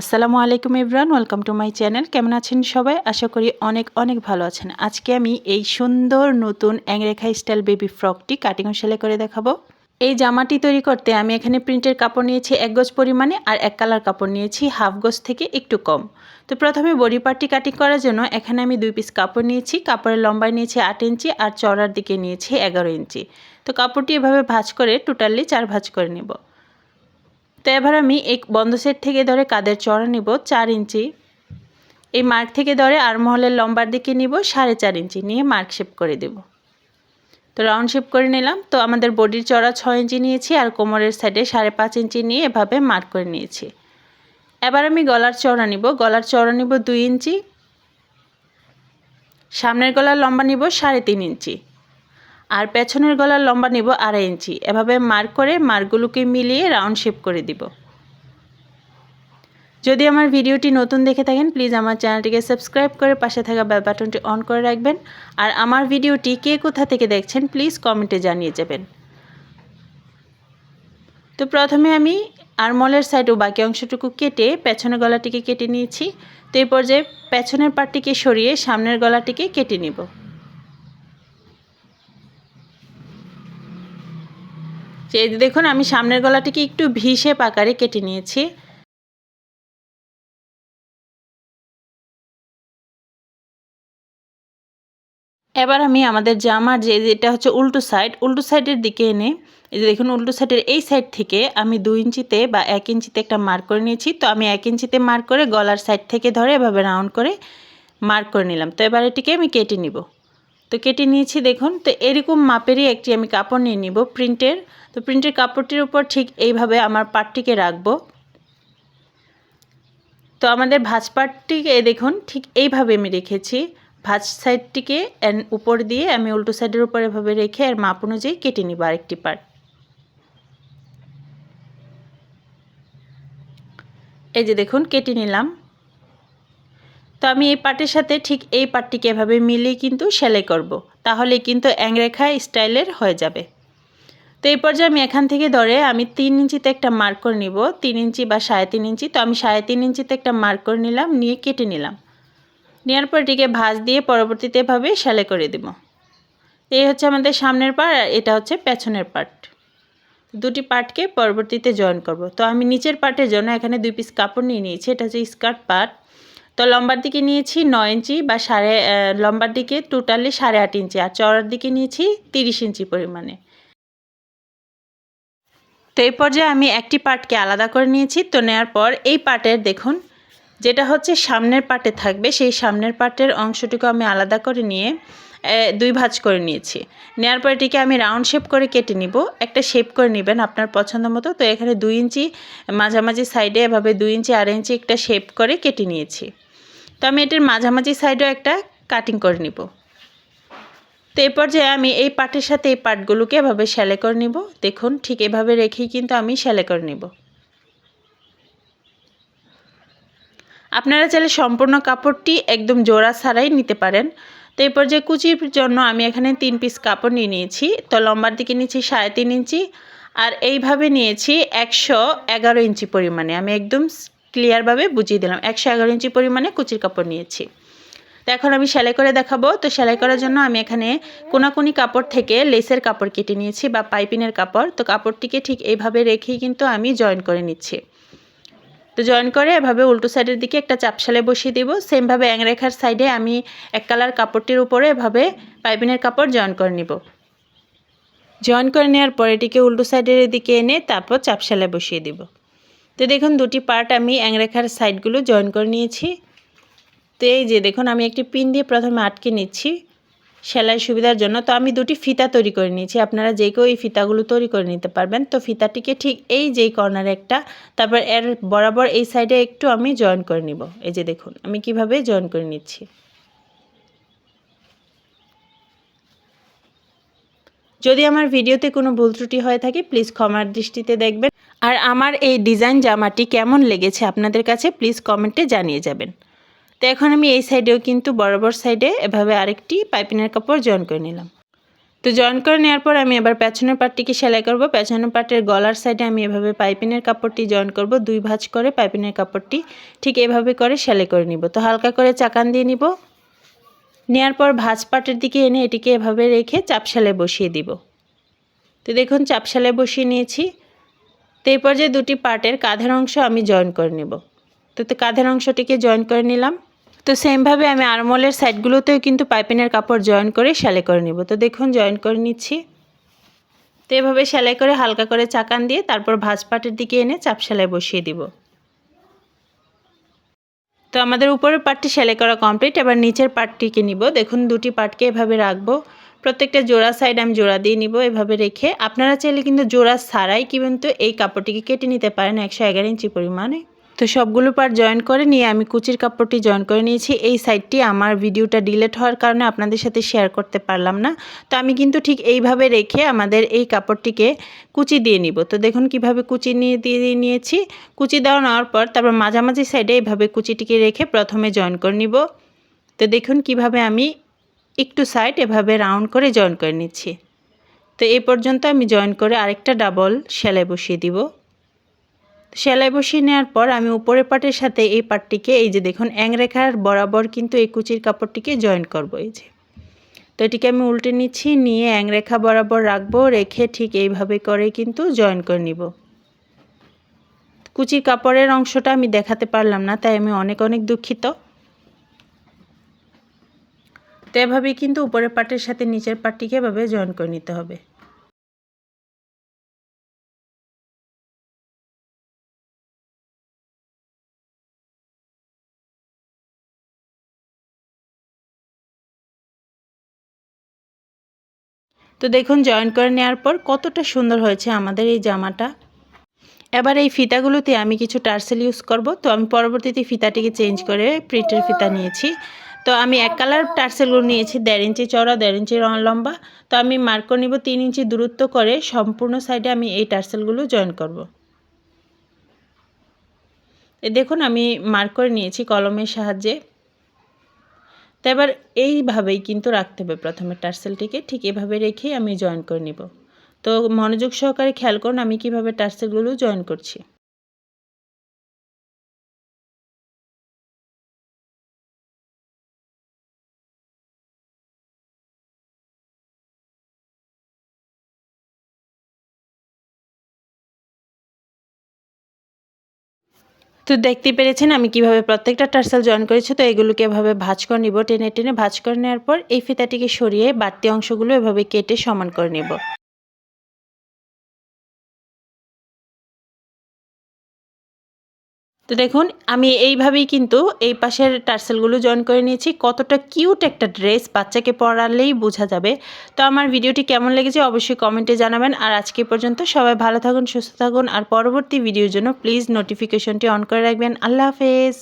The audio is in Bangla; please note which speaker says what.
Speaker 1: আসসালামু আলাইকুম Ibran welcome to my channel. কেমন আছেন সবাই? আশা করি অনেক অনেক ভালো আছেন। আজকে আমি এই সুন্দর নতুন অ্যাংরেখা স্টাইল বেবি ফ্রকটি কাটিং ও সেলাই করে দেখাবো। এই জামাটি তৈরি করতে আমি এখানে প্রিন্টের কাপড় নিয়েছি এক গজ পরিমাণে আর এক কালার কাপড় নিয়েছি হাফ গজ থেকে একটু কম। তো প্রথমে বডি পার্টটি কাটিং করার জন্য এখানে আমি দুই পিস কাপড় নিয়েছি। কাপড়ের লম্বায় নিয়েছি আট ইঞ্চি আর চড়ার দিকে নিয়েছি এগারো ইঞ্চি। তো কাপড়টি এভাবে ভাঁজ করে টোটালি চার ভাঁজ করে নেব। তো এবার আমি এই বন্ধ সেট থেকে ধরে কাদের চড়া নিব? চার ইঞ্চি। এই মার্ক থেকে ধরে আর মহলের লম্বার দিকে নিব, সাড়ে চার ইঞ্চি নিয়ে মার্ক শেপ করে দেব। তো রাউন্ড শেপ করে নিলাম। তো আমাদের বডির চড়া ছয় ইঞ্চি নিয়েছি আর কোমরের সাইডে সাড়ে পাঁচ ইঞ্চি নিয়ে এভাবে মার্ক করে নিয়েছি। এবার আমি গলার চড়া নিব। গলার চড়া নিব দুই ইঞ্চি। সামনের গলার লম্বা নিব সাড়ে তিন ইঞ্চি। আর পেছনের গলার লম্বা নিব আড়াই ইঞ্চি। এভাবে মার্ক করে মার্কগুলোকে মিলিয়ে রাউন্ড শেপ করে দিব। যদি আমার ভিডিওটি নতুন দেখে থাকেন, প্লিজ আমার চ্যানেলটিকে সাবস্ক্রাইব করে পাশে থাকা বেল বাটনটি অন করে রাখবেন। আর আমার ভিডিওটি কে কোথা থেকে দেখছেন, প্লিজ কমেন্টে জানিয়ে যাবেন। তো প্রথমে আমি আরমলের সাইড ও বাকি অংশটুকু কেটে পেছনের গলাটিকে কেটে নিয়েছি। তো এই পর্যায়ে পেছনের পাটটিকে সরিয়ে সামনের গলাটিকে কেটে নিব। যে দেখুন, আমি সামনের গলাটিকে একটু ভিসে পাকারে কেটে নিয়েছি। এবার আমি আমাদের জামার যে যেটা হচ্ছে উল্টো সাইড উল্টো সাইডের দিকে এনে, এই যে দেখুন, উল্টো সাইডের এই সাইড থেকে আমি দু ইঞ্চিতে বা এক ইঞ্চিতে একটা মার্ক করে নিয়েছি। তো আমি এক ইঞ্চিতে মার্ক করে গলার সাইড থেকে ধরে এভাবে রাউন্ড করে মার্ক করে নিলাম। তো এবার এটিকে আমি কেটে নিব। তো কেটে নিয়েছি, দেখুন। তো এরকম মাপেরই একটি আমি কাপড় নিয়ে নিব প্রিন্টের। তো প্রিন্টের কাপড়টির উপর ঠিক এইভাবে আমার পাটটিকে রাখব। তো আমাদের ভাজ পাটটিকে, দেখুন, ঠিক এইভাবে আমি রেখেছি। ভাজ সাইডটিকে উপর দিয়ে আমি উল্টো সাইডের উপর এভাবে রেখে আর মাপ অনুযায়ী কেটে নিব আরেকটি পার্ট এই যে, দেখুন, কেটে নিলাম। তো আমি এই পাটের সাথে ঠিক এই পাটটিকে এভাবে মিলিয়ে কিন্তু সেলাই করব। তাহলে কিন্তু অ্যাংরেখা স্টাইলের হয়ে যাবে। তো এই পর্যায়ে আমি এখান থেকে ধরে আমি তিন ইঞ্চিতে একটা মার্ক করে নিব। তিন ইঞ্চি বা সাড়ে তিন ইঞ্চি। তো আমি সাড়ে তিন ইঞ্চিতে একটা মার্ক করে নিলাম, নিয়ে কেটে নিলাম। নেওয়ার পর এটিকে ভাঁজ দিয়ে পরবর্তীতে এভাবে সেলাই করে দেব। এই হচ্ছে আমাদের সামনের পার্ট আর এটা হচ্ছে পেছনের পার্ট। দুটি পার্টকে পরবর্তীতে জয়েন করব। তো আমি নিচের পার্টের জন্য এখানে দুই পিস কাপড় নিয়ে নিয়েছি। এটা হচ্ছে স্কার্ট পার্ট। তো লম্বার দিকে নিয়েছি নয় ইঞ্চি বা সাড়ে লম্বার দিকে টোটালি সাড়ে আট ইঞ্চি আর চড়ার দিকে নিয়েছি তিরিশ ইঞ্চি পরিমাণে। তো এই পর্যায়ে আমি একটি পার্টকে আলাদা করে নিয়েছি। তো নেওয়ার পর এই পার্টের দেখুন, যেটা হচ্ছে সামনের পার্টে থাকবে, সেই সামনের পার্টের অংশটুকু আমি আলাদা করে নিয়ে দুই ভাঁজ করে নিয়েছি। নেওয়ার পর এটিকে আমি রাউন্ড শেপ করে কেটে নিব। একটা শেপ করে নেবেন আপনার পছন্দ মতো। তো এখানে দুই ইঞ্চি মাঝামাঝি সাইডে এভাবে দুই ইঞ্চি, আড়াই ইঞ্চি একটা শেপ করে কেটে নিয়েছি। তো আমি এটির মাঝামাঝি সাইডেও একটা কাটিং করে নিব। তো এই পর্যায়ে আমি এই পাটের সাথে এই পাটগুলোকে এভাবে সেলাই করে নিব। দেখুন, ঠিক এভাবে রেখেই কিন্তু আমি সেলাই করে নিব। আপনারা চাইলে সম্পূর্ণ কাপড়টি একদম জোড়া ছাড়াই নিতে পারেন। তো এই পর্যায়ে কুচির জন্য আমি এখানে তিন পিস কাপড় নিয়ে নিয়েছি। তো লম্বার দিকে নিয়েছি সাড়ে তিন ইঞ্চি আর এইভাবে নিয়েছি একশো এগারো ইঞ্চি পরিমাণে। আমি একদম ক্লিয়ারভাবে বুঝিয়ে দিলাম। একশো এগারো ইঞ্চি পরিমাণে কুচির কাপড় নিয়েছি। তো এখন আমি সেলাই করে দেখাবো। তো সেলাই করার জন্য আমি এখানে কোনাকুনি কাপড় থেকে লেসের কাপড় কেটে নিয়েছি বা পাইপিনের কাপড়। তো কাপড়টিকে ঠিক এইভাবে রেখেই কিন্তু আমি জয়েন করে নিচ্ছি। তো জয়েন করে এভাবে উল্টো সাইডের দিকে একটা চাপশালে বসিয়ে দেবো। সেমভাবে অ্যাংরেখার সাইডে আমি এক কালার কাপড়টির উপরে এভাবে পাইপিনের কাপড় জয়েন করে নিব। জয়েন করে নেওয়ার পর এটিকে উল্টো সাইডের দিকে এনে তারপর চাপশালে বসিয়ে দেব। তো দেখুন, দুটি পার্ট আমি অ্যাংরেখার সাইডগুলো জয়েন করে নিয়েছি। তো এই যে দেখুন, আমি একটি পিন দিয়ে প্রথমে আটকে নিচ্ছি সেলাই সুবিধার জন্য। তো আমি দুটি ফিতা তৈরি করে নিয়েছি। আপনারা যে কেউ এই ফিতাগুলো তৈরি করে নিতে পারবেন। তো ফিতাটিকে ঠিক এই যেই কর্নারে একটা, তারপর এর বরাবর এই সাইডে একটু আমি জয়েন করে নিব। এই যে দেখুন, আমি কীভাবে জয়েন করে নিচ্ছি। যদি আমার ভিডিওতে কোনো ভুল ত্রুটি হয়ে থাকে প্লিজ ক্ষমার দৃষ্টিতে দেখবেন। আর আমার এই ডিজাইন জামাটি কেমন লেগেছে আপনাদের কাছে প্লিজ কমেন্টে জানিয়ে যাবেন। তো এখন আমি এই সাইডেও কিন্তু বরাবর সাইডে এভাবে আরেকটি পাইপিনের কাপড় জয়েন করে নিলাম। তো জয়েন করে নেওয়ার পর আমি এবার পেছনের পাটটিকে সেলাই করব। পেছনের পাটের গলার সাইডে আমি এভাবে পাইপিনের কাপড়টি জয়েন করব। দুই ভাঁজ করে পাইপিনের কাপড়টি ঠিক এভাবে করে সেলাই করে নিব। তো হালকা করে চাকান দিয়ে নিব। নেওয়ার পর ভাঁজ পাটের দিকে এনে এটিকে এভাবে রেখে চাপ সেলাই বসিয়ে দিব। তো দেখুন, চাপ সেলাই বসিয়ে নিয়েছি। তো এই পর্যায়ে দুটি পার্টের কাঁধের অংশ আমি জয়েন করে নেব। তো তো কাঁধের অংশটিকে জয়েন করে নিলাম। তো সেমভাবে আমি আরমোলের সাইডগুলোতেও কিন্তু পাইপিনের কাপড় জয়েন করে সেলাই করে নেব। তো দেখুন জয়েন করে নিচ্ছি। তো এভাবে সেলাই করে হালকা করে চাকান দিয়ে তারপর ভাঁজ পাটের দিকে এনে চাপ সেলাই বসিয়ে দিব। তো আমাদের উপরের পার্টটি সেলাই করা কমপ্লিট এবার নিচের পার্টটিকে নিব। দেখুন, দুটি পার্টকে এভাবে রাখব। প্রত্যেকটা জোড়া সাইড আমি জোড়া দিয়ে নিব, এভাবে রেখে। আপনারা চাইলে কিন্তু জোড়া ছাড়াই কিন্তু এই কাপড়টিকে কেটে নিতে পারেন একশো এগারো ইঞ্চি পরিমাণে। তো সবগুলো পার জয়েন করে নিয়ে আমি কুচির কাপড়টি জয়েন করে নিয়েছি। এই সাইডটি আমার ভিডিওটা ডিলেট হওয়ার কারণে আপনাদের সাথে শেয়ার করতে পারলাম না। তো আমি কিন্তু ঠিক এইভাবে রেখে আমাদের এই কাপড়টিকে কুচি দিয়ে নিব। তো দেখুন কীভাবে কুচি নিয়ে, দিয়ে নিয়েছি। কুচি দেওয়া নেওয়ার পর তারপর মাঝামাঝি সাইডে এইভাবে কুচিটিকে রেখে প্রথমে জয়েন করে নিব। তো দেখুন কীভাবে আমি একটু সাইড এভাবে রাউন্ড করে জয়েন করে নিচ্ছি। তো এই পর্যন্ত আমি জয়েন করে আরেকটা ডাবল সেলাই বসিয়ে দিব। সেলাই বসিয়ে নেওয়ার পর আমি উপরের পাটের সাথে এই পাটটিকে, এই যে দেখুন রেখার বরাবর কিন্তু এই কুচির কাপড়টিকে জয়েন করব এই যে। তো এটিকে আমি উল্টে নিচ্ছি, নিয়ে রেখা বরাবর রাখব, রেখে ঠিক এইভাবে করে কিন্তু জয়েন করে নিব। কুচির কাপড়ের অংশটা আমি দেখাতে পারলাম না, তাই আমি অনেক অনেক দুঃখিত। তো এভাবেই কিন্তু উপরের পাটের সাথে নিচের পাটটিকে এভাবে জয়েন করে নিতে হবে। তো দেখুন জয়েন করে নেওয়ার পর কতটা সুন্দর হয়েছে আমাদের এই জামাটা। এবার এই ফিতাগুলোতে আমি কিছু টার্সেল ইউজ করব। তো আমি পরবর্তীতে ফিতাটিকে চেঞ্জ করে প্রিন্টের ফিতা নিয়েছি। তো আমি এক কালার টার্সেলগুলো নিয়েছি, দেড় ইঞ্চি চড়া দেড় ইঞ্চি লম্বা। তো আমি মার্ক নিব তিন ইঞ্চি দূরত্ব করে, সম্পূর্ণ সাইডে আমি এই টার্সেলগুলো জয়েন করব। দেখুন, আমি মার্ক করে নিয়েছি কলমের সাহায্যে। তো এবার এইভাবেই কিন্তু রাখতে হবে প্রথমে টার্সেলটিকে, ঠিক এভাবে রেখেই আমি জয়েন করে নিব। তো মনোযোগ সহকারে খেয়াল করুন, আমি কীভাবে টার্সেলগুলো জয়েন করছি। তো দেখতে পেরেছেন আমি কীভাবে প্রত্যেকটা টার্সেল জয়েন করেছি, তো এগুলোকে এভাবে ভাজ করে নিব, টেনে টেনে ভাজ করে নেওয়ার পর এই ফিতাটিকে সরিয়ে বাড়তি অংশগুলো এভাবে কেটে সমান করে নেব। তো দেখুন, আমি এইভাবেই কিন্তু এই পাশের টার্সেলগুলো জয়েন করে নিয়েছি। কতটা কিউট একটা ড্রেস বাচ্চাকে পরালেই বোঝা যাবে। তো আমার ভিডিওটি কেমন লেগেছে অবশ্যই কমেন্টে জানাবেন। আর আজকে পর্যন্ত সবাই ভালো থাকুন, সুস্থ থাকুন। আর পরবর্তী ভিডিওর জন্য প্লিজ নোটিফিকেশনটি অন করে রাখবেন। আল্লাহ হাফেজ।